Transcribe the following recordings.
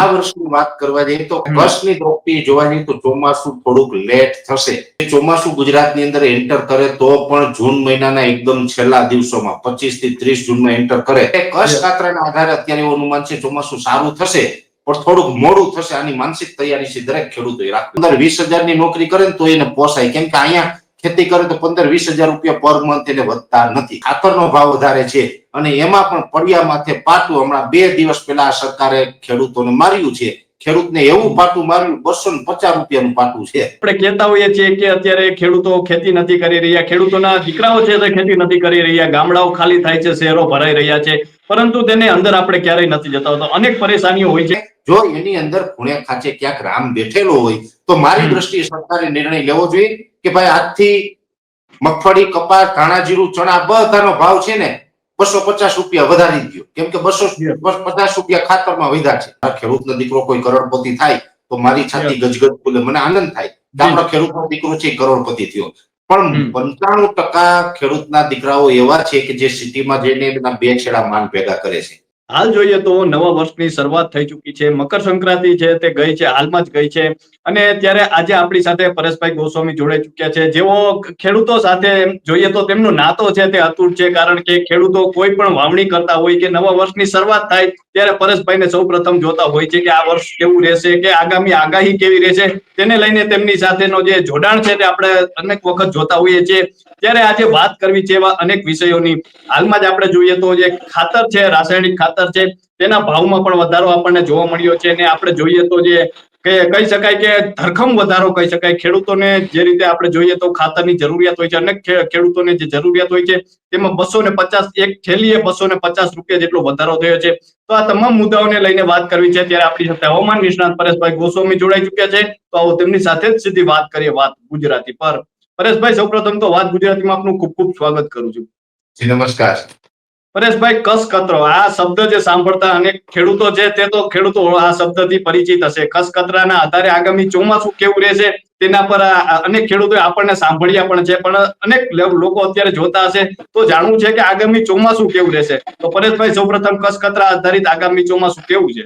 આ વર્ષની વાત કરવા જઈએ તો વર્ષની દ્રષ્ટિએ જોવા જઈએ તો ચોમાસું થોડુંક લેટ થશે. ચોમાસું ગુજરાતની અંદર એન્ટર કરે તો પણ જૂન મહિનાના એકદમ છેલ્લા દિવસોમાં પચીસથી ત્રીસ જૂનમાં એન્ટર કરે. કચ્છ કાતરાના આધારે અત્યારે એવું અનુમાન છે ચોમાસું સારું થશે પણ થોડુંક મોડું થશે આની માનસિક તૈયારી છે દરેક ખેડૂતોએ રાખવી. પંદર વીસ હજારની નોકરી કરે ને તો એને પોસાય. કેમ કે અહીંયા ખેતી કરે તો પંદર વીસ હજાર રૂપિયા પર મંથ એને વધતા નથી. ખાતરનો ભાવ વધારે છે અને એમાં પણ પડ્યા માથે પાટું હમણાં બે દિવસ પહેલા સરકારે ખેડૂતોને માર્યું છે. ખેડૂતને એવું પાટું માર્યું બસો ને પચાસ રૂપિયાનું પાટું છે. આપણે કહેતા હોઈએ છીએ કે અત્યારે ખેડૂતો ખેતી નથી કરી રહ્યા ખેડૂતોના દીકરાઓ છે તે ખેતી નથી કરી રહ્યા ગામડાઓ ખાલી થાય છે શહેરો ભરાઈ રહ્યા છે પરંતુ તેને અંદર આપણે ક્યારેય નથી જતા હોતા. અનેક પરેશાનીઓ હોય છે. જો એની અંદર ખૂણે ખાંચે ક્યાંક રામ બેઠેલો હોય તો મારી. દ્રષ્ટિએ સરકારે નિર્ણય લેવો જોઈએ કે ભાઈ આજથી મગફળી કપાસ ધાણા જીરું ચણા બધાનો ભાવ છે ને બસો પચાસ રૂપિયા વધારી દો કેમ કે બસો પચાસ રૂપિયા ખાતરમાં વધ્યા છે. ખેડૂતનો દીકરો કોઈ કરોડપતિ થાય તો મારી છાતી ગજગજ બોલે મને આનંદ થાય. કે આપણો ખેડૂતનો દીકરો છે કરોડપતિ થયો. પણ હમ. પંચાણું ટકા ખેડૂતના દીકરાઓ એવા છે કે જે સિટીમાં જઈને એના બે છેડા માન ભેગા કરે છે. હાલ જોઈએ તો નવા વર્ષની શરૂઆત થઈ ચૂકી છે. મકર સંક્રાંતિ છે તે ગઈ છે, હાલમાં જ ગઈ છે. અને ત્યારે આજે આપણી સાથે પરેશભાઈ ગોસ્વામી જોડાઈ ચૂક્યા છે. જેઓ ખેડૂતો સાથે જોઈએ તો તેમનો નાતો છે તે અતૂટ છે, કારણ કે ખેડૂતો કોઈ પણ વાવણી કરતા હોય કે નવા વર્ષની શરૂઆત થાય ત્યારે પરેશભાઈને સૌ પ્રથમ જોતા હોય છે કે આ વર્ષ કેવું રહેશે, કે આગામી આગાહી કેવી રહેશે. તેને લઈને તેમની સાથેનો જે જોડાણ છે તે આપણે અનેક વખત જોતા હોઈએ છીએ. ત્યારે આજે વાત કરવી છે એવા અનેક વિષયોની. હાલમાં જ આપણે જોઈએ તો જે ખાતર છે, રાસાયણિક ખાતર છે, તેના ભાવમાં પણ વધારો આપણને જોવા મળ્યો છે અને આપણે જોઈએ તો જે કહી શકાય કે ધરખમ વધારો કહી શકાય. ખેડૂતોને જે રીતે આપણે જોઈએ તો ખાતરની જરૂરિયાત હોય છે, અનેક ખેડૂતોને જે જરૂરિયાત હોય છે, તેમાં બસો ને પચાસ, એક થેલીએ બસો ને પચાસ રૂપિયા જેટલો વધારો થયો છે. તો આ તમામ મુદ્દાઓને લઈને વાત કરવી છે. ત્યારે આપણી સાથે હવામાન નિષ્ણાત પરેશભાઈ ગોસ્વામી જોડાઈ ચુક્યા છે. તો આવો તેમની સાથે જ સીધી વાત કરીએ વાત ગુજરાતી પર. પરેશભાઈ, સૌપ્રથમ તો વાત ગુજરાતીમાં આપનું ખૂબ ખૂબ સ્વાગત કરું છું. નમસ્કાર. પરેશભાઈ, કસ કતરો? આ શબ્દ જે સાંભળતા અનેક ખેડૂતો છે, તે તો ખેડૂતો આ શબ્દથી પરિચિત હશે. કસ કતરાના આધારે આગામી ચોમાસું કેવું રહેશે, તેના પર અનેક ખેડૂતો આપણને સાંભળ્યા પણ છે, પણ અનેક લોકો અત્યારે જોતા હશે. તો જાણવું છે કે આગામી ચોમાસું કેવું રહેશે? તો પરેશભાઈ, સૌપ્રથમ કસ કતરા આધારિત આગામી ચોમાસું કેવું છે?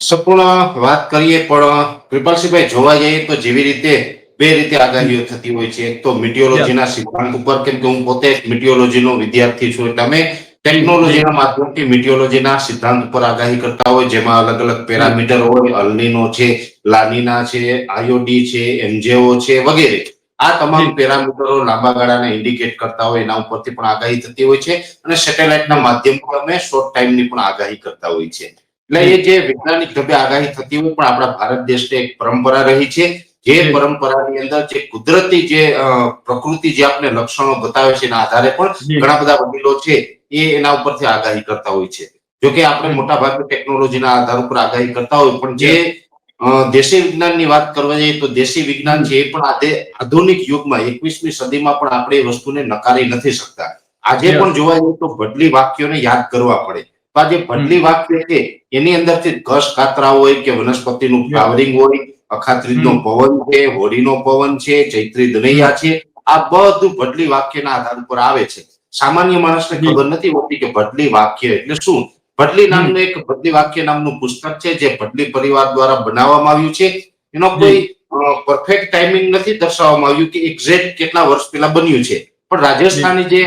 સંપૂર્ણ વાત કરીએ પણ કૃપાલસિંહભાઈ જોવા જઈએ તો જેવી રીતે બે રીતે આગાહીઓ થતી હોય છે. એક તો મિટિયોલોજીના સિદ્ધાંત ઉપર, કેમ કે હું પોતે એક વિદ્યાર્થી છું, એટલે અમે ટેકનોલોજીના માધ્યમથી મિટિયોલોજીના સિદ્ધાંત ઉપર આગાહી કરતા હોય, જેમાં અલગ અલગ પેરામીટર હોય, અલનીનો છે, લાનીના છે આયોડી છે એમજેઓ છે, વગેરે. આ તમામ પેરામીટરો લાંબા ગાળાને ઇન્ડિકેટ કરતા હોય, એના ઉપરથી પણ આગાહી થતી હોય છે. અને સેટેલાઇટના માધ્યમથી અમે શોર્ટ ટાઈમની પણ આગાહી કરતા હોય છે. એટલે એ જે વૈજ્ઞાનિક ઢબે આગાહી થતી હોય, પણ આપણા ભારત દેશને એક પરંપરા રહી છે. જે. પરંપરાની અંદર જે કુદરતી જે પ્રકૃતિ જે આપણે લક્ષણો બતાવે છે એના આધારે પણ ઘણા બધા વડીલો છે એ એના ઉપરથી આગાહી કરતા હોય છે. જોકે આપણે મોટા ભાગે ટેકનોલોજીના આધાર ઉપર આગાહી કરતા હોય પણ જે દેશી વિજ્ઞાનની વાત કરવા જઈએ તો દેશી વિજ્ઞાન છે એ પણ આજે આધુનિક યુગમાં એકવીસમી સદીમાં પણ આપણે એ વસ્તુને નકારી નથી શકતા. આજે પણ જોવા જઈએ તો ભડલી વાક્યોને યાદ કરવા પડે. તો આ જે બદલી વાક્ય છે એની અંદરથી ઘસ કાતરા હોય કે વનસ્પતિનું. ફ્લાવરિંગ હોય અખાત્રીજનો. પવન છે હોળીનો પવન છે ચૈત્રી દનૈયા છે આ બધું ભટલી વાક્યના આધાર ઉપર આવે છે. સામાન્ય માણસને ખબર નથી હોતી કે ભટલી વાક્ય એટલે શું? ભડલી નામનું એક ભડલી વાક્ય નામનું પુસ્તક છે જે ભડલી પરિવાર દ્વારા બનાવવામાં આવ્યું છે. એનો કોઈ પરફેક્ટ ટાઈમિંગ નથી દર્શાવવામાં આવ્યું કે એક્ઝેક્ટ કેટલા વર્ષ પહેલા બન્યું છે. પણ રાજસ્થાની જે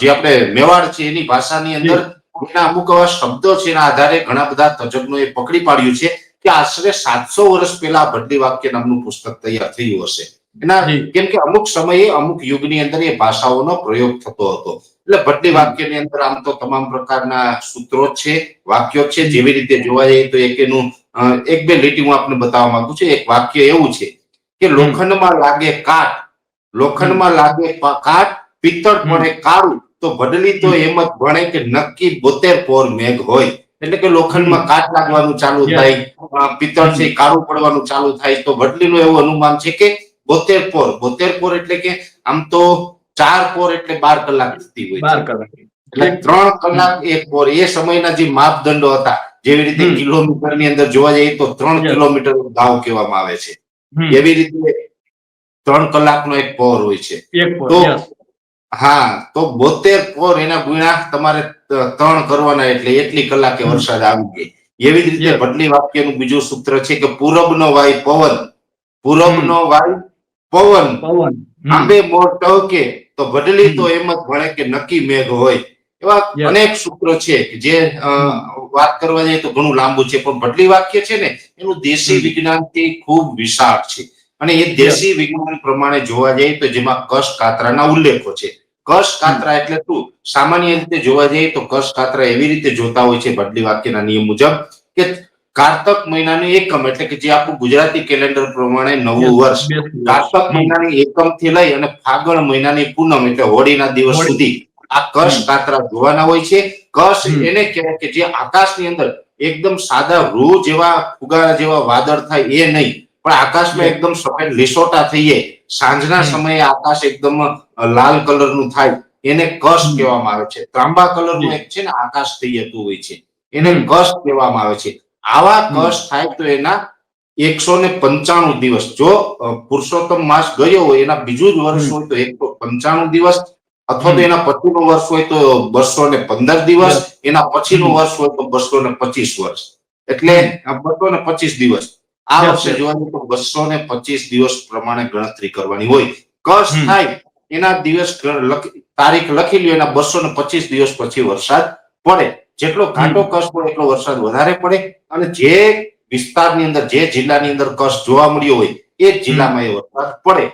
જે આપણે મેવાડ છે એની ભાષાની અંદર એના અમુક એવા શબ્દો છે એના આધારે ઘણા બધા તજજ્ઞોએ પકડી પાડ્યું છે. કે આશરે સાતસો વર્ષ પહેલા ભડલી વાક્ય નામનું પુસ્તક તૈયાર થયું હશે. એના કેમ કે અમુક સમયે અમુક યુગની અંદર એ ભાષાઓનો પ્રયોગ થતો હતો. એટલે ભટ્ટી વાક્યની અંદર આમ તો તમામ પ્રકારના સૂત્રો છે વાક્યો છે જેવી રીતે જોવા જઈએ તો એક એનું એક બે લીટી હું આપને બતાવવા માંગુ છું. એક વાક્ય એવું છે કે લોખંડમાં લાગે કાટ. લોખંડમાં લાગે કાટ પિત્તળ ભણે કાળું. તો ભડલી તો એમ જ ભણે કે નક્કી બોતેર પોર મેઘ હોય. એટલે કે લોખંડમાં કાટ લાગવાનું ચાલુ થાય પિત્તળ છે કાળું પડવાનું ચાલુ થાય તો ભડલીનું એવું અનુમાન છે કે બોતેર પોર બોતેર પોર એટલે કે આમ તો ચાર પોર એટલે બાર કલાક થતી હોય બાર કલાક. એટલે ત્રણ કલાક એક પોર એ સમયના જે માપદંડો હતા જેવી રીતે કિલોમીટરની અંદર જોવા જઈએ તો ત્રણ. કિલોમીટર ગાવ કહેવામાં આવે છે. હમ. એવી રીતે ત્રણ કલાકનો એક પોર હોય છે. તો હા તો બોતેર પોર એના ગુણ્યા તમારે ત્રણ કરવાના એટલે એટલી કલાકે વરસાદ આવી ગઈ એવી જ રીતે ભટલી વાક્યનું બીજું સૂત્ર છે કે પૂરબનો વાય પવન. પૂરબનો વાય પવન. પવન. આંબે મોર ટહકે તો બદલી તો એમ જ ભણે કે નક્કી મેઘ હોય. એવા અનેક સૂત્રો છે કે જે વાત કરવા જઈએ તો ઘણું લાંબુ છે પણ બદલી વાક્ય છે ને એનું દેશી. વિજ્ઞાનથી ખૂબ વિશાળ છે. અને એ દેશી વિજ્ઞાન પ્રમાણે જોવા જઈએ તો જેમાં કશ કાતરાના ઉલ્લેખો છે. કશ કાતરા એટલે શું? સામાન્ય રીતે જોવા જઈએ તો કશ કાતરા એવી રીતે જોતા હોય છે બદલી વાક્યના નિયમ મુજબ કે કારતક મહિનાની એકમ એટલે કે જે આપણું ગુજરાતી કેલેન્ડર પ્રમાણે નવું વર્ષ. કારતક મહિનાની એકમથી લઈ અને ફાગણ મહિનાની પૂનમ એટલે હોળીના દિવસ સુધી આ કશ કાતરા જોવાના હોય છે. કશ એને કહેવાય કે જે આકાશની અંદર એકદમ સાદા રૂ જેવા ફુગારા જેવા વાદળ થાય એ નહીં. પણ આકાશમાં એકદમ સફેદ લીસોટા થઈ જાય સાંજના સમયે આકાશ એકદમ લાલ કલરનું થાય. એને કશ કહેવામાં આવે છે. ત્રાંબા કલરનું એક છે ને આકાશ થઈ જતું હોય છે. એને. કશ કહેવામાં આવે છે. આવા. કશ થાય તો એના એકસો ને પંચાણું દિવસ. જો પુરુષોત્તમ માસ ગયો હોય એના બીજું જ વર્ષ હોય તો એકસો પંચાણું દિવસ અથવા તો એના પછીનું વર્ષ હોય તો બસો ને પંદર દિવસ એના પછીનું. વર્ષ હોય તો બસો ને પચીસ વર્ષ. એટલે બસો ને પચીસ દિવસ. આ વર્ષે yes. જોવા જઈએ તો બસો ને પચીસ દિવસ પ્રમાણે ગણતરી કરવાની હોય. કશ થાય એના દિવસ તારીખ લખી લ્યો એના બસો ને પચીસ દિવસ પછી વરસાદ પડે. જેટલો ઘાટો કશ હોય એટલો વરસાદ વધારે પડે. અને જે વિસ્તારની અંદર જે જિલ્લાની અંદર કશ જોવા મળ્યો હોય એ જિલ્લામાં એ વરસાદ પડે.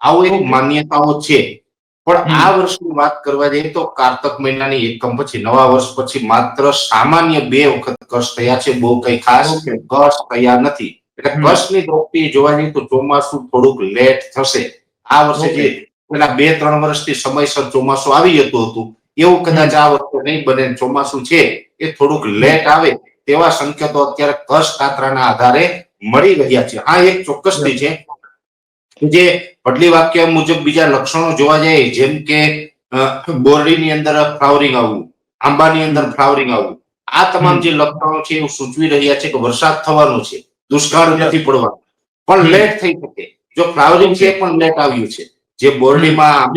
આવું એક માન્યતાઓ છે. પણ આ વર્ષની વાત કરવા જઈએ તો કારતક મહિનાની એકમ પછી નવા વર્ષ પછી માત્ર સામાન્ય બે વખત કશ થયા છે. બહુ કઈ ખાસ. કશ થયા નથી. એટલે. કશની દ્રષ્ટિએ જોવા જઈએ તો ચોમાસું થોડુંક લેટ થશે. આ વર્ષે જે પેલા બે ત્રણ વર્ષથી સમયસર ચોમાસું આવી જતું હતું. એવું કદાચ આ વર્ષે નહીં બને ચોમાસું છે એ થોડુંક લેટ આવે તેવા સંકેતો અત્યારે કશ કાતરાના આધારે મળી રહ્યા છે. આ એક ચોક્કસથી છે. જે પટલી વાક્ય મુજબ બીજા લક્ષણો જોવા જાય જેમ કે બોરડીની અંદર ફ્લાવરિંગ આવવું આંબાની અંદર ફ્લાવરિંગ આવવું. આ તમામ જે લક્ષણો છે એવું સૂચવી રહ્યા છે કે વરસાદ થવાનો છે. દુષ્કાળ નથી પડવાનો. પણ લેટ થઈ શકે. જો ફ્લાવરિંગ છે પણ લેટ આવ્યું છે. જે બોરડીમાં.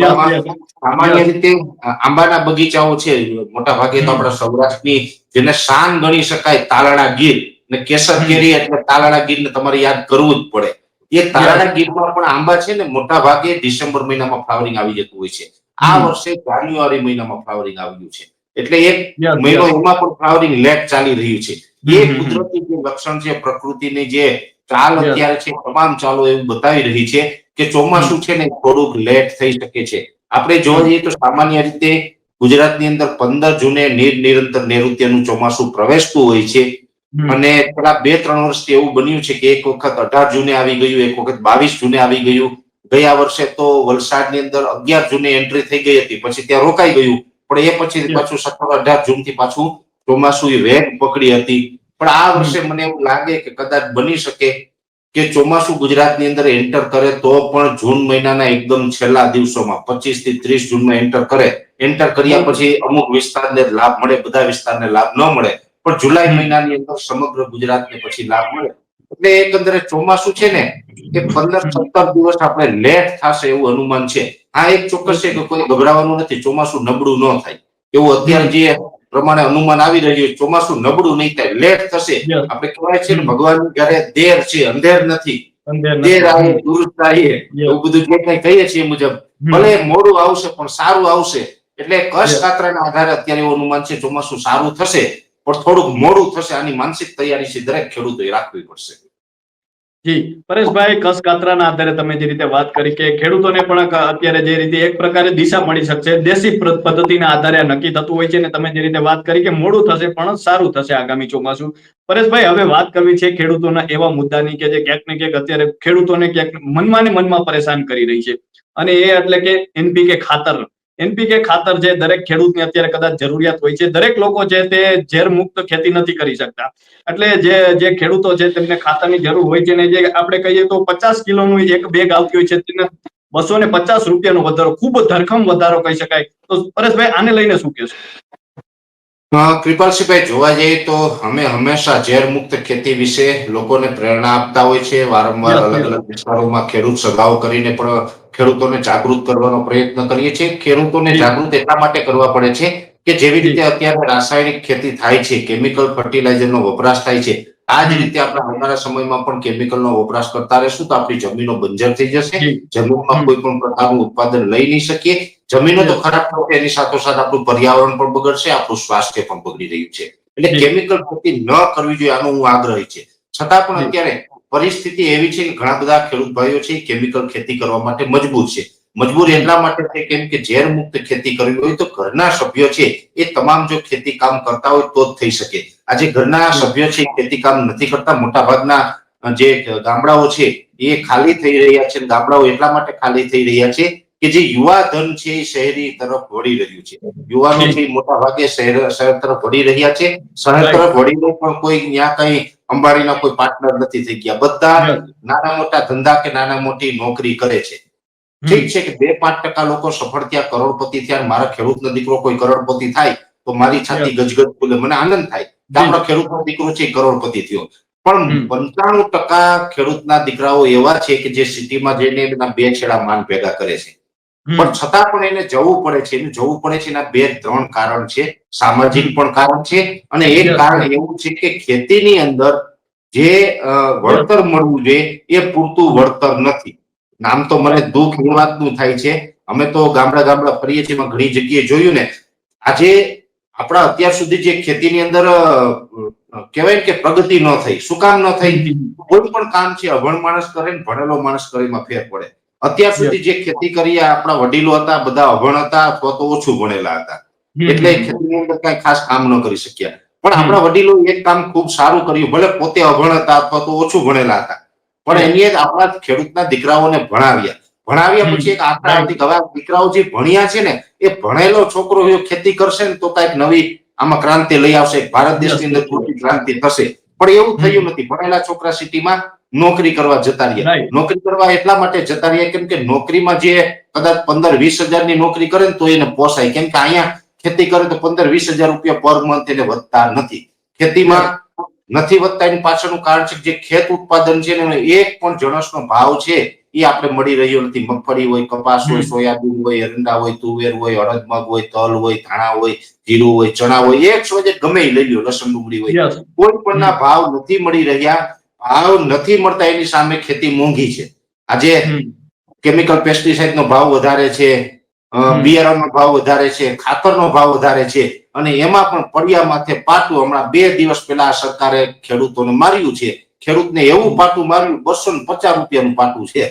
સામાન્ય રીતે આંબાના બગીચાઓ છે. મોટા ભાગે તો આપણા સૌરાષ્ટ્રની જેને શાન ગણી શકાય તાલાળા ગીર ને કેસર. કેરી એટલે તાલાળા ગીર ને તમારે યાદ કરવું જ પડે. એ તાલાળા ગીરમાં પણ આંબા છે ને મોટા ભાગે ડિસેમ્બર મહિનામાં ફ્લાવરિંગ આવી જતું હોય છે. આ વર્ષે જાન્યુઆરી મહિનામાં ફ્લાવરિંગ આવ્યું છે. એટલે એક મહિનો એમાં પણ ફ્લાવરિંગ લેટ ચાલી રહ્યું છે. એ. કુદરતી જે લક્ષણ છે પ્રકૃતિની જે ચાલ અત્યારે છે તમામ ચાલો એવું બતાવી રહી છે કે ચોમાસું છે ને થોડુંક લેટ થઈ શકે છે. આપણે જોવા જઈએ તો સામાન્ય રીતે ગુજરાતની અંદર પંદર જૂને નિર નિરંતર નૈઋત્યનું ચોમાસું પ્રવેશતું હોય છે. અને પેલા બે ત્રણ વર્ષથી એવું બન્યું છે કે એક વખત અઢાર જૂને આવી ગયું એક વખત બાવીસ જૂને આવી ગયું. ગયા વર્ષે તો વલસાડની અંદર અગિયાર જૂને એન્ટ્રી થઈ ગઈ હતી. પછી ત્યાં રોકાઈ ગયું. પણ એ પછી પાછું સત્તર અઢાર જૂનથી પાછું ચોમાસું એ વેગ પકડી હતી. પણ આ વર્ષે મને એવું લાગે કે કદાચ બની શકે કે ચોમાસું ગુજરાતની અંદર એન્ટર કરે તો પણ જૂન મહિનાના એકદમ છેલ્લા દિવસોમાં પચીસથી ત્રીસ જૂનમાં એન્ટર કરે. એન્ટર કર્યા. પછી અમુક વિસ્તારને લાભ મળે, બધા વિસ્તારને લાભ ન મળે. પણ જુલાઈ મહિનાની અંદર સમગ્ર ગુજરાતને પછી લાભ મળે. એટલે એકંદરે ચોમાસું છે ને, એ પંદર સત્તર દિવસ આપણે લેટ થશે એવું અનુમાન છે. આ એક ચોક્કસ છે કે કોઈ ગભરાવાનું નથી, ચોમાસું નબળું ન થાય. એવું અત્યારે જે પ્રમાણે અનુમાન આવી રહ્યું છે, ચોમાસું નબળું નહીં થાય લેટ થશે. આપણે કહેવાય છે ભગવાન ઘરે દેર છે અંધેર નથી. દેર આવે દુરુસ્ત આવીએ એવું બધું જે કઈ કહીએ છીએ મુજબ. ભલે મોડું આવશે પણ સારું આવશે. એટલે કશ ના કાતરાના આધારે અત્યારે એવું અનુમાન છે ચોમાસું સારું થશે પણ થોડુંક મોડું થશે આની માનસિક તૈયારી છે દરેક ખેડૂતોએ રાખવી પડશે. જી. પરેશભાઈ કસ કાતરાના આધારે તમે જે રીતે વાત કરી કે ખેડૂતોને પણ અત્યારે જે રીતે એક પ્રકારે દિશા મળી શકશે, દેશી પદ્ધતિના આધારે નક્કી થતું હોય છે ને તમે જે રીતે વાત કરી કે મોડું થશે પણ સારું થશે આગામી ચોમાસું. પરેશભાઈ, હવે વાત કરવી છે ખેડૂતોના એવા મુદ્દાની કે જે ક્યાંક ને ક્યાંક અત્યારે ખેડૂતોને ક્યાંક મનમાં ને મનમાં પરેશાન કરી રહી છે. અને એ એટલે કે એનપીકે ખાતર એનપીકે ખાતર છે, દરેક ખેડૂતની અત્યારે કદાચ જરૂરિયાત હોય છે. દરેક લોકો છે તે ઝેર મુક્ત ખેતી નથી કરી શકતા. એટલે જે જે ખેડૂતો છે તેમને ખાતરની જરૂર હોય છે ને જે આપણે કહીએ તો પચાસ કિલોનું એક બેગ આવતી હોય છે તેને બસો ને પચાસ રૂપિયાનો વધારો, ખૂબ ધરખમ વધારો કહી શકાય. તો પરેશભાઈ, આને લઈને શું કહેશો? કૃપાલસિંહભાઈ જોવા જઈએ તો અમે હંમેશા ઝેર મુક્ત ખેતી વિશે લોકોને પ્રેરણા આપતા હોય છે. વારંવાર અલગ અલગ વિસ્તારોમાં ખેડૂત સભાઓ કરીને પણ ખેડૂતોને જાગૃત કરવાનો પ્રયત્ન કરીએ છીએ. ખેડૂતોને જાગૃત એટલા માટે કરવા પડે છે કે જેવી રીતે અત્યારે રાસાયણિક ખેતી થાય છે કેમિકલ ફર્ટિલાઇઝરનો વપરાશ થાય છે આ જ રીતે આપણે આવનારા સમયમાં પણ કેમિકલનો વપરાશ કરતા રહેશું તો આપણી જમીનો બંજર થઈ જશે. જમીનમાં કોઈ પણ પ્રકારનું ઉત્પાદન લઈ નહીં શકીએ. જમીનો તો ખરાબ થશે એની સાથોસાથ આપણું પર્યાવરણ પણ બગડશે આપણું સ્વાસ્થ્ય પણ બગડી રહ્યું છે. એટલે કેમિકલ ખેતી ન કરવી જોઈએ આનો હું આગ્રહી છે. છતાં પણ અત્યારે પરિસ્થિતિ એવી છે કે ઘણા બધા ખેડૂત ભાઈઓ છે કેમિકલ ખેતી કરવા માટે મજબૂર છે. મજબૂર એટલા માટે છે કેમ કે ઝેર મુક્ત ખેતી કરવી હોય તો ઘરના સભ્યો છે એ તમામ જો ખેતી કામ કરતા હોય તો જ થઈ શકે. આજે ઘરના સભ્યો છે ખેતી કામ નથી કરતા મોટા ભાગના જે ગામડાઓ છે એ ખાલી થઈ રહ્યા છે ગામડાઓ એટલા માટે ખાલી થઈ રહ્યા છે કે જે યુવા ધન છે એ શહેરી તરફ વળી રહ્યું છે. યુવાનો છે મોટા ભાગે શહેર શહેર તરફ વળી રહ્યા છે. શહેર તરફ વળીને પણ કોઈ ત્યાં કઈ અંબાણીના કોઈ પાર્ટનર નથી થઈ ગયા. બધા નાના મોટા ધંધા કે નાના મોટી નોકરી કરે છે. ઠીક છે કે બે પાંચ ટકા લોકો સફળ થયા કરોડપતિ થયા મારા ખેડૂતનો દીકરો કોઈ કરોડપતિ થાય તો મારી છાતી ગજગજ બોલે મને આનંદ થાય આપણો ખેડૂતનો દીકરો છે કરોડપતિ થયો. પણ. પંચાણું ટકા ખેડૂતના દીકરાઓ એવા છે કે જે સિટીમાં જઈને એના બે છેડા માન ભેગા કરે છે. પણ છતાં પણ એને જવું પડે છે. એને જવું પડે છે. એના બે ત્રણ કારણ છે. સામાજિક પણ કારણ છે અને એક કારણ એવું છે કે ખેતીની અંદર જે વળતર મળવું જોઈએ એ પૂરતું વળતર નથી. નામ તો મને દુઃખ એ વાતનું થાય છે. અમે તો ગામડા ગામડા ફરીએ છીએ. એમાં ઘણી જગ્યાએ જોયું ને. આજે આપણા અત્યાર સુધી જે ખેતીની અંદર કહેવાય કે પ્રગતિ ન થઈ શું કામ ન થઈ કોઈ પણ કામ છે અભણ માણસ કરે ને ભણેલો માણસ કરે એમાં ફેર પડે. અત્યાર સુધી જે ખેતી કરી આપણા વડીલો હતા બધા અભણ હતા અથવા તો ઓછું ભણેલા હતા. એટલે ખેતીની અંદર કઈ ખાસ કામ ન કરી શક્યા. પણ આપણા વડીલો એક કામ ખૂબ સારું કર્યું ભલે પોતે અભણ હતા અથવા તો ઓછું ભણેલા હતા. પણ એની જ આપણા ખેડૂતના દીકરાઓને ભણાવ્યા. ભણાવ્યા પછી એક આશા હતી હવે દીકરાઓ જે ભણ્યા છે ને એ ભણેલો છોકરો ખેતી કરશે ને તો કંઈક નવી આમાં ક્રાંતિ લઈ આવશે ભારત દેશની અંદર પૂરતી ક્રાંતિ થશે. પણ એવું થયું નથી. ભણેલા છોકરા સિટીમાં નોકરી કરવા જતા રહીએ. નોકરી કરવા એટલા માટે જતા રહીએ કેમ કે નોકરીમાં જે કદાચ પંદર વીસ હજારની નોકરી કરે ને તો એને પોસાય. કેમ કે અહીંયા ખેતી કરે તો પંદર વીસ હજાર રૂપિયા પર મંથ એને વધતા નથી. ખેતીમાં નથી વધતા એની પાછળનું કારણ છે જે ખેત ઉત્પાદન છે એનો એક પણ જણસનો ભાવ છે એ આપણે મળી રહ્યો નથી. મગફળી હોય કપાસ હોય સોયાબીન હોય એરંડા હોય તુવેર હોય અડદ મગ હોય તલ હોય ધાણા હોય જીરું હોય ચણા હોય એક સોજે ગમે લઈ લ્યો લસણ ડુંગળી હોય. કોઈ પણ ના ભાવ નથી મળી રહ્યા. ભાવ નથી મળતા એની સામે ખેતી મોંઘી છે. આજે કેમિકલ પેસ્ટિસાઇડ નો ભાવ વધારે છે. બિયારણનો ભાવ વધારે છે ખાતરનો ભાવ વધારે છે અને એમાં પણ પડ્યા માથે પાટું હમણાં બે દિવસ પહેલા સરકારે ખેડૂતોને માર્યું છે. ખેડૂતને એવું પાટું માર્યું બસો ને પચાસ રૂપિયાનું પાટું છે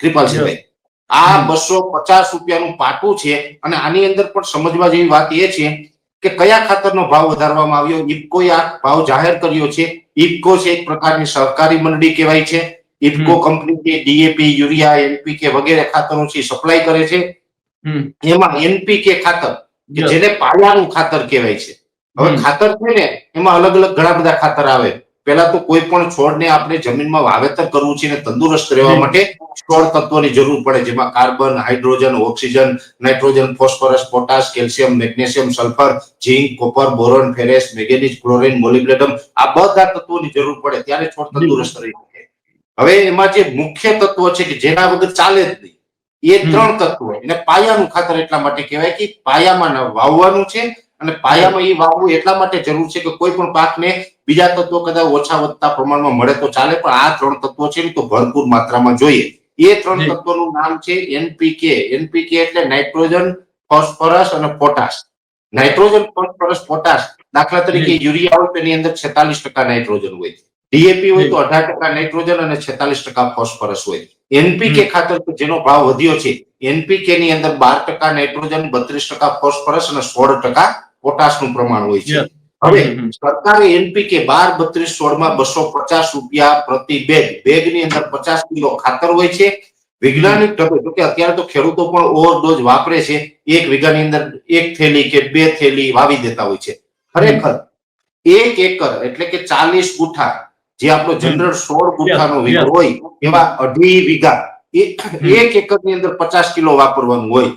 કૃપાલસિંહભાઈ આ બસો પચાસ રૂપિયાનું પાટું છે અને આની અંદર પણ સમજવા જેવી વાત એ છે કે કયા ખાતરનો ભાવ વધારવામાં આવ્યો? ઇફકોએ આ ભાવ જાહેર કર્યો છે. ઇફકો છે એક પ્રકારની સહકારી મંડળી કહેવાય છે. ઇફકો કંપની છે ડીએપી યુરિયા એનપીકે વગેરે ખાતરો છે સપ્લાય કરે છે. એમાં એનપીકે ખાતર. જેને પાયાનું ખાતર કહેવાય છે. હવે ખાતર છે ને એમાં અલગ અલગ ઘણા બધા ખાતર આવે. પહેલા તો કોઈ પણ છોડને આપણે જમીનમાં વાવેતર કરવું છે અને તંદુરસ્ત રહેવા માટે છોડ તત્વોની જરૂર પડે જેમાં carbon hydrogen oxygen nitrogen phosphorus potash calcium magnesium sulphur zinc copper boron ferrous manganese chlorine molybdenum આ બધા તત્વોની જરૂર પડે ત્યારે છોડ તંદુરસ્ત રહી શકે. હવે એમાં જે મુખ્ય તત્વો છે કે જેના વગર ચાલે જ નહીં એ ત્રણ તત્વો એને પાયાનું ખાતર એટલા માટે કહેવાય કે પાયામાં વાવવાનું છે અને પાયામાં એ વાવવું એટલા માટે જરૂર છે કે કોઈ પણ પાકને બીજા તત્વો કદાચ ઓછા વધતા પ્રમાણમાં મળે તો ચાલે પણ આ ત્રણ તત્વો છે ને તો ભરપૂર માત્રામાં જોઈએ. એ ત્રણ. તત્વોનું નામ છે એનપીકે એનપીકે એટલે નાઇટ્રોજન ફોસ્ફરસ અને પોટાશ. નાઇટ્રોજન ફોસ્ફરસ પોટાશ દાખલા તરીકે યુરિયા હોય તો એની અંદર છેતાલીસ ટકા નાઇટ્રોજન હોય ડીએપી હોય તો અઢાર ટકા નાઇટ્રોજન અને છેતાલીસ ટકા ફોસ્ફરસ હોય એનપીકે ખાતર જેનો ભાવ વધ્યો છે એનપીકે ની અંદર બાર ટકા નાઇટ્રોજન બત્રીસ ટકા ફોસ્ફરસ અને સોળ ટકા પોટાશનું પ્રમાણ હોય છે. હવે. સરકારે એનપીકે બાર બત્રીસ સોળમાં બસો પચાસ રૂપિયા પ્રતિ બેગ. બેગની અંદર પચાસ કિલો ખાતર હોય છે. વૈજ્ઞાનિક ઢબે તો કે અત્યારે તો ખેડૂતો પણ ઓવરડોઝ વાપરે છે. એક વીઘાની અંદર એક થેલી કે બે થેલી વાવી દેતા હોય છે. ખરેખર એક એકર એટલે કે ચાલીસ ગુઠા જે આપણો જનરલ સોળ ગુઠાનો વીઘો હોય એમાં અઢી વીઘા એક એકરની અંદર પચાસ કિલો વાપરવાનું હોય.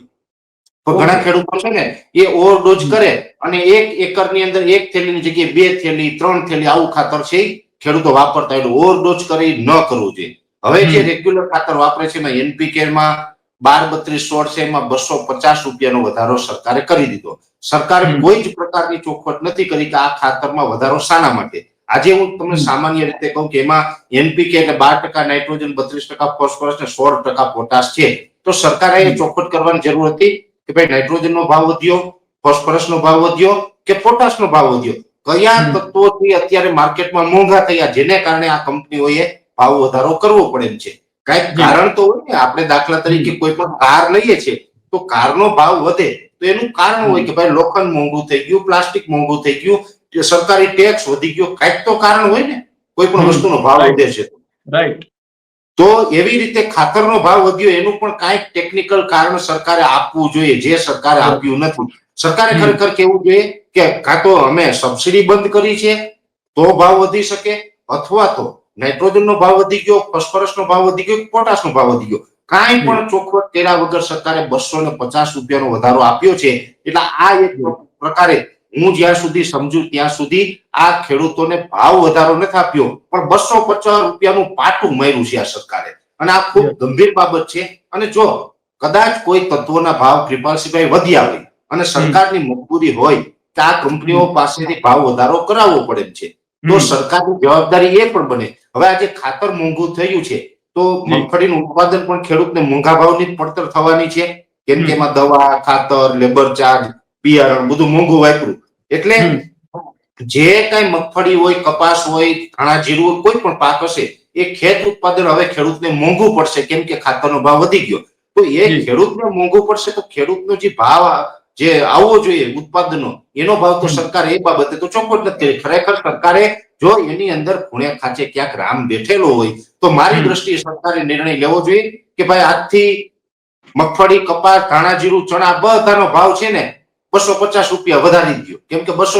તો ઘણા ખેડૂતો છે ને એ ઓવરડોઝ કરે અને એક એકરની અંદર એક થેલીની જગ્યાએ બે થેલી ત્રણ થેલી આવું ખાતર છે ખેડૂતો વાપરતા એટલે ઓવરડોઝ કરી ન કરવું જોઈએ. હવે જે રેગ્યુલર ખાતર વાપરે છે એમાં એનપીકે માં બાર બત્રીસ સોળ છે એમાં બસો પચાસ રૂપિયાનો વધારો સરકારે કરી દીધો. સરકારે કોઈ જ પ્રકારની ચોખવટ નથી કરી કે આ ખાતરમાં વધારો શાના માટે. આજે હું તમને સામાન્ય રીતે કહું કે એમાં એનપીકે એટલે બાર ટકા નાઇટ્રોજન બત્રીસ ટકા ફોસ્ફરસ ને સોળ ટકા પોટાશ છે. તો સરકારે એ ચોખવટ કરવાની જરૂર હતી. કે ભાઈ નાઇટ્રોજનનો ભાવ વધ્યો ફોસ્ફરસનો ભાવ વધ્યો કે પોટાશનો ભાવ વધ્યો? કયા તત્વોથી અત્યારે માર્કેટમાં મોંઘા થયા? જેને કારણે આ કંપનીઓએ ભાવ વધારો કરવો પડે એમ છે. કંઈક કારણ તો હોય ને આપણે દાખલા તરીકે કોઈ પણ કાર લઈએ છીએ તો કારનો ભાવ વધે તો એનું કારણ હોય કે ભાઈ લોખંડ મોંઘું થઈ ગયું પ્લાસ્ટિક મોંઘું થઈ ગયું સરકારી ટેક્સ વધી ગયો કંઈક તો કારણ હોય ને કોઈ પણ વસ્તુનો ભાવ વધે છે. રાઈટ તો એવી રીતે ખાતરનો ભાવ વધ્યો એનું પણ કાંઈક ટેકનિકલ કારણ સરકારે આપવું જોઈએ જે સરકારે આપ્યું નથી. સરકારે ખરેખર કેવું જોઈએ કે કાં તો અમે સબસિડી બંધ કરી છે તો ભાવ વધી શકે અથવા તો નાઇટ્રોજનનો ભાવ વધી ગયો ફોસ્ફરસનો ભાવ વધી ગયો પોટાશનો ભાવ વધી ગયો. કાંઈ પણ ચોખવટ કર્યા વગર સરકારે બસો ને પચાસ રૂપિયાનો વધારો આપ્યો છે એટલે આ એક પ્રકારે હું જ્યાં સુધી સમજુ ત્યાં સુધી આ ખેડૂતોને ભાવ વધારો નથી આપ્યો પણ બસો પચાસ રૂપિયાનું પાટું માર્યું છે આ સરકારે. અને આ ખૂબ ગંભીર બાબત છે. અને જો કદાચ કોઈ તત્વોના ભાવ કૃપાલસિંહભાઈ વધ્યા હોય અને સરકારની મજબૂરી હોય કે આ કંપનીઓ પાસેથી ભાવ વધારો કરાવવો પડે છે. તો સરકારની જવાબદારી એ પણ બને. હવે આજે ખાતર મોંઘું થયું છે તો. મગફળીનું ઉત્પાદન પણ ખેડૂતને મોંઘા ભાવની પડતર થવાની છે. કેમ કે એમાં દવા ખાતર લેબર ચાર્જ બિયારણ બધું મોંઘું વાપરું. એટલે જે કઈ મગફળી હોય કપાસ હોય ધાણા જીરું હોય, કોઈ પણ પાક હશે એ ખેત ઉત્પાદન હવે ખેડૂતને મોંઘું પડશે કેમ કે ખાતરનો ભાવ વધી ગયો. તો એ ખેડૂતને મોંઘું પડશે તો ખેડૂતનો જે ભાવ જે આવવો જોઈએ ઉત્પાદનનો એનો ભાવ તો સરકાર એ બાબતે તો ચોખ્ખો જ નથી ખરેખર સરકારે જો એની અંદર ખૂણે ખાંચે ક્યાંક રામ બેઠેલો હોય તો મારી. દ્રષ્ટિએ સરકારે નિર્ણય લેવો જોઈએ કે ભાઈ આજથી મગફળી કપાસ ધાણા જીરું ચણા બધાનો ભાવ છે ને બસો પચાસ રૂપિયા વધારી દો કેમ કે બસો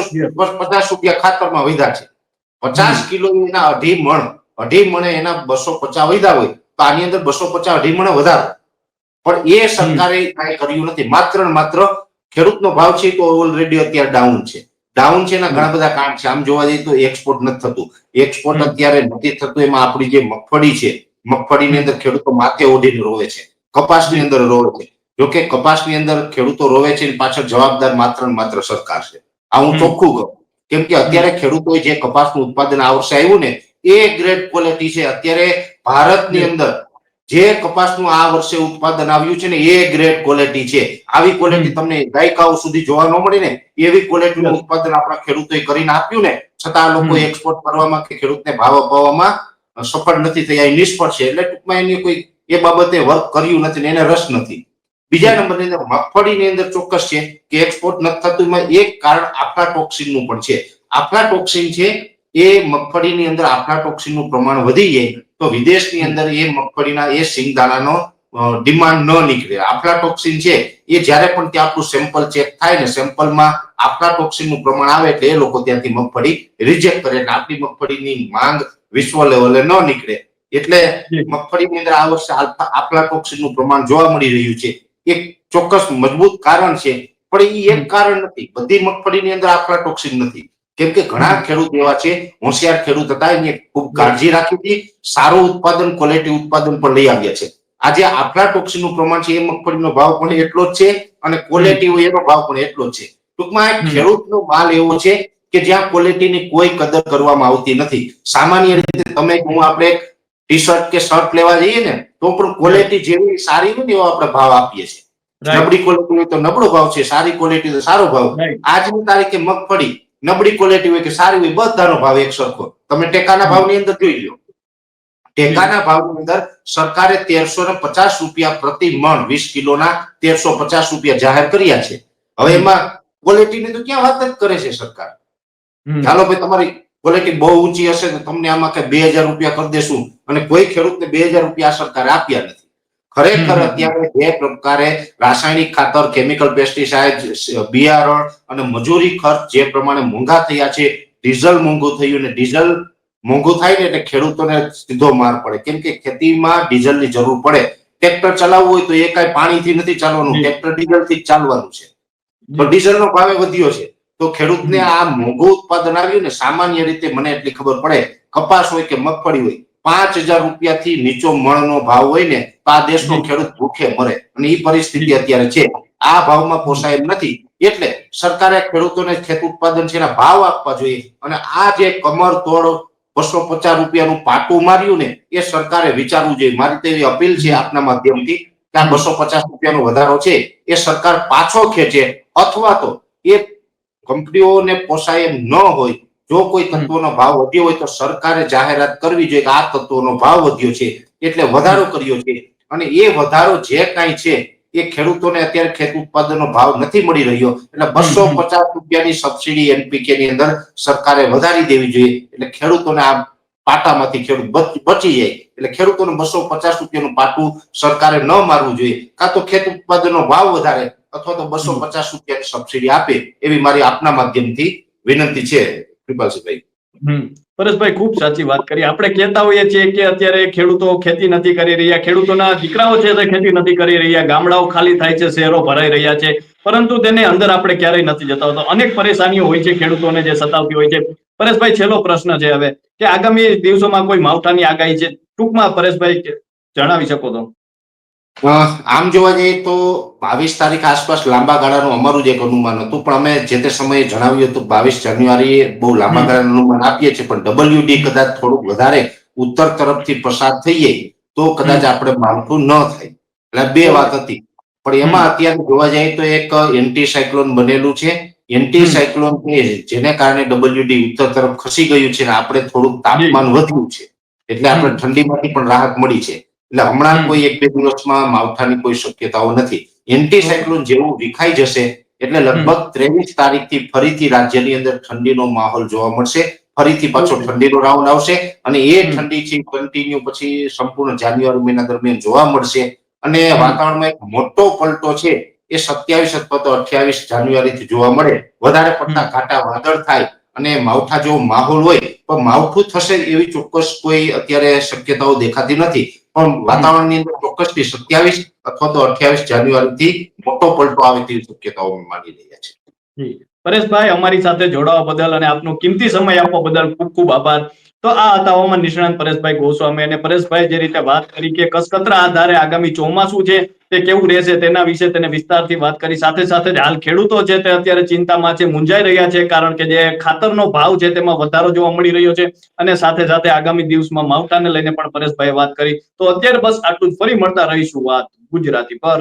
પચાસ રૂપિયા ખાતરમાં વધ્યા છે. પચાસ કિલો એના અઢી મણ. અઢી મણે એના બસો પચાસ વધ્યા હોય તો આની અંદર બસો પચાસ અઢી મણે વધારો. પણ એ સરકારે કાંઈ કર્યું નથી. માત્ર ને માત્ર ખેડૂતનો ભાવ છે તો ઓલરેડી અત્યારે ડાઉન છે. ડાઉન છે એના ઘણા બધા કારણ છે. આમ જોવા જઈએ તો એક્સપોર્ટ નથી થતું. એક્સપોર્ટ. અત્યારે નથી થતું. એમાં આપણી જે મગફળી છે મગફળીની અંદર ખેડૂતો માથે ઓઢીને રોવે છે. કપાસની અંદર રોવે છે. જોકે કપાસની અંદર ખેડૂતો રોવે છે પાછળ જવાબદાર માત્ર ને માત્ર સરકાર છે. આ હું ચોખ્ખું કહું. કેમ કે અત્યારે ખેડૂતોએ જે કપાસનું ઉત્પાદન આ વર્ષે આવ્યું ને એ ગ્રેડ ક્વોલિટી છે. અત્યારે ભારતની અંદર જે કપાસનું આ વર્ષે ઉત્પાદન આવ્યું છે ને એ ગ્રેડ ક્વોલિટી છે. આવી ક્વોલિટી તમને દાયકાઓ સુધી જોવા ન મળી ને એવી ક્વોલિટીનું ઉત્પાદન આપણા ખેડૂતોએ કરીને આપ્યું ને છતાં આ લોકો એક્સપોર્ટ કરવામાં કે ખેડૂતને ભાવ અપાવવામાં સફળ નથી થયા નિષ્ફળ છે. એટલે ટૂંકમાં એની કોઈ એ બાબતે વર્ક કર્યું નથી ને એને રસ નથી. બીજા નંબરની અંદર મગફળીની અંદર ચોક્કસ છે કે એક્સપોર્ટ નથી થતું એમાં એક કારણ aflatoxin નું પણ છે. aflatoxin છે એ મગફળીની અંદર aflatoxin નું પ્રમાણ વધી જાય તો વિદેશની અંદર એ મગફળીના એ સિંગદાણાનો ડિમાન્ડ ન નીકળે. aflatoxin છે એ જ્યારે પણ ત્યાં આપણું સેમ્પલ ચેક થાય ને સેમ્પલમાં aflatoxin નું પ્રમાણ આવે એટલે એ લોકો ત્યાંથી મગફળી રિજેક્ટ કરે એટલે આપણી મગફળીની માંગ વિશ્વ લેવલે ન નીકળે. એટલે મગફળીની અંદર આ વર્ષે aflatoxin નું પ્રમાણ જોવા મળી રહ્યું છે. એક ચોક્કસ મજબૂત કારણ છે પણ એ એક કારણ નથી. બધી મગફળીની અંદર aflatoxin નથી. કેમ કે ઘણા ખેડૂત એવા છે હોશિયાર ખેડૂત હતા એને ખૂબ કાળજી રાખી હતી સારું ઉત્પાદન ક્વોલિટી ઉત્પાદન પણ લઈ આવ્યા છે. આજે aflatoxin નું પ્રમાણ છે એ મગફળીનો ભાવ પણ એટલો જ છે અને ક્વોલિટી એનો ભાવ પણ એટલો જ છે. ટૂંકમાં ખેડૂતનો માલ એવો છે કે જ્યાં ક્વોલિટીની કોઈ કદર કરવામાં આવતી નથી. સામાન્ય રીતે તમે હું આપણે ટી શર્ટ કે શર્ટ લેવા જઈએ ને તો પણ ક્વોલિટી જેવી સારી હોય ને એવો આપણે ભાવ આપીએ છીએ. નબળી ક્વોલિટી હોય તો નબળો ભાવ છે સારી ક્વોલિટી તો સારો ભાવ. આજની તારીખે મગફળી નબળી ક્વોલિટી હોય કે સારી હોય બધાનો ભાવ એક સરખો. તમે ટેકાના ભાવની અંદર જોઈ લો ટેકાના ભાવની અંદર સરકારે તેરસો ને પચાસ રૂપિયા પ્રતિ મણ વીસ કિલોના તેરસો પચાસ રૂપિયા જાહેર કર્યા છે. હવે એમાં ક્વોલિટીની તો ક્યાં વાત જ કરે છે સરકાર? ચાલો ભાઈ તમારી ક્વોલિટી બહુ ઊંચી હશે તો તમને આમાં કે બે હજાર રૂપિયા કરી દેશું. અને કોઈ ખેડૂતને બે હજાર રૂપિયા સરકારે આપ્યા નથી. ખરેખર અત્યારે જે પ્રકારે રાસાયણિક ખાતર કેમિકલ પેસ્ટિસાઇડ બિયારણ અને મજૂરી ખર્ચ જે પ્રમાણે મોંઘા થયા છે ડીઝલ મોંઘું થયું ને ડીઝલ મોંઘું થાય ને એટલે ખેડૂતોને સીધો માર પડે. કેમ કે ખેતીમાં ડીઝલની જરૂર પડે. ટ્રેક્ટર ચલાવવું હોય તો એ કઈ પાણીથી નથી ચાલવાનું. ટ્રેક્ટર ડીઝલથી જ ચાલવાનું છે. તો ડીઝલનો ભાવે વધ્યો છે. તો ખેડૂતને આ મોંઘું ઉત્પાદન આવ્યું ને સામાન્ય રીતે મને એટલી ખબર પડે કપાસ હોય કે મગફળી હોય પાંચ હજાર રૂપિયાથી નીચો મણનો ભાવ હોય ને તો આ દેશનો ખેડૂત ભૂખે મરે અને એ પરિસ્થિતિ અત્યારે છે. આ ભાવમાં પોસાય એમ નથી. એટલે સરકારે ખેડૂતોને ખેત ઉત્પાદન છે એના ભાવ આપવા જોઈએ અને આ જે કમર તોડ બસો પચાસ રૂપિયાનું પાટું માર્યું ને એ સરકારે વિચારવું જોઈએ. મારી તેવી અપીલ છે આપના માધ્યમથી કે આ બસો પચાસ રૂપિયાનો વધારો છે એ સરકાર પાછો ખેંચે અથવા તો એ કંપનીઓને પોસાય એમ ન હોય જો કોઈ તત્વોનો ભાવ વધ્યો હોય તો સરકારે જાહેરાત કરવી જોઈએ કે આ તત્વોનો ભાવ વધ્યો છે એટલે વધારો કર્યો છે. અને એ વધારો જે કાંઈ છે એ ખેડૂતોને અત્યારે ખેત ઉત્પાદનનો ભાવ નથી મળી રહ્યો. એટલે બસો પચાસ રૂપિયાની સબસિડી એનપીકે ની અંદર સરકારે વધારી દેવી જોઈએ. એટલે ખેડૂતોને આ પાટામાંથી ખેડૂત બચી જાય. એટલે ખેડૂતોને બસો પચાસ રૂપિયાનું પાટું સરકારે ન મારવું જોઈએ. કાં તો ખેત ઉત્પાદનનો ભાવ વધારે અથવા તો બસો પચાસ રૂપિયાની સબસિડી આપે, એવી મારી આપના માધ્યમથી વિનંતી છે, કૃપાલસિંહભાઈ. પરેશભાઈ, ખૂબ સાચી વાત કરી. આપણે કહેતા હોઈએ છીએ કે અત્યારે ખેડૂતો ખેતી નથી કરી રહ્યા. ખેડૂતોના દીકરાઓ છે તે ખેતી નથી કરી રહ્યા. ગામડાઓ ખાલી થાય છે, શહેરો ભરાઈ રહ્યા છે. પરંતુ તેને અંદર આપણે ક્યારેય નથી જતા હોતા. અનેક પરેશાનીઓ હોય છે ખેડૂતોને જે સતાવતી હોય છે. પરેશભાઈ, છેલ્લો પ્રશ્ન છે હવે. કે આગામી દિવસોમાં કોઈ માવઠાની આગાહી છે? ટૂંકમાં પરેશભાઈ, જણાવી શકો તો? આમ જોવા જઈએ તો બાવીસ તારીખ આસપાસ લાંબા ગાળાનું અમારું જ એક અનુમાન હતું. પણ અમે જે તે સમયે જણાવ્યું હતું બાવીસ જાન્યુઆરીએ બહુ લાંબા ગાળાનું અનુમાન આપીએ છીએ. પણ ડબલ્યુડી કદાચ થોડુંક વધારે ઉત્તર તરફથી પસાર થઈ જાય તો કદાચ આપણે માવઠું ન થાય. એટલે બે વાત હતી. પણ એમાં અત્યારે જોવા જઈએ તો એક એન્ટી સાયક્લોન બનેલું છે. એન્ટી સાયક્લોન જેને કારણે ડબલ્યુડી ઉત્તર તરફ ખસી ગયું છે અને આપણે થોડુંક તાપમાન વધ્યું છે. એટલે આપણે ઠંડીમાંથી પણ રાહત મળી છે. એટલે હમણાં કોઈ એક બે દિવસમાં માવઠાની કોઈ શક્યતાઓ નથી. એન્ટીસાયક્લોન જેવું વિખાઈ જશે એટલે લગભગ ત્રેવીસ તારીખથી ફરીથી રાજ્યની અંદર ઠંડીનો માહોલ જોવા મળશે. ફરીથી પાછો ઠંડીનો રાઉન્ડ આવશે અને એ ઠંડી છે કન્ટિન્યુ પછી સંપૂર્ણ જાન્યુઆરી મહિના દરમિયાન જોવા મળશે. અને વાતાવરણમાં એક મોટો પલટો છે એ સત્યાવીસ અથવા તો અઠ્યાવીસ જાન્યુઆરી થી જોવા મળે. વધારે પડતા કાંટા વાદળ થાય અને માવઠા જેવો માહોલ હોય પણ માવઠું થશે એવી ચોક્કસ કોઈ અત્યારે શક્યતાઓ દેખાતી નથી. પણ વાતાવરણની અંદર ચોક્કસથી સત્યાવીસ અથવા તો અઠ્યાવીસ જાન્યુઆરી થી મોટો પલટો આવે તેવી શક્યતાઓ અમે માની રહ્યા છે પરેશભાઈ, અમારી સાથે જોડાવા બદલ અને આપનો કિંમતી સમય આપવા બદલ ખૂબ ખૂબ આભાર. તો આ હતા હવામાન નિષ્ણાંત પરેશભાઈ ગોસ્વામી અને પરેશભાઈ જે રીતે વાત કરી કે કસકતરા આધારે આગામી ચોમાસું છે તે કેવું રહેશે તેના વિશે તેને વિસ્તારથી વાત કરી. સાથે સાથે હાલ ખેડૂતો છે તે અત્યારે ચિંતામાં છે, મૂંઝાઈ રહ્યા છે, કારણ કે જે ખાતરનો ભાવ છે તેમાં વધારો જોવા મળી રહ્યો છે. અને સાથે સાથે આગામી દિવસમાં માવઠાને લઈને પણ પરેશભાઈ વાત કરી. તો અત્યારે બસ આટલું જ. ફરી મળતા રહીશું વાત ગુજરાતી પર.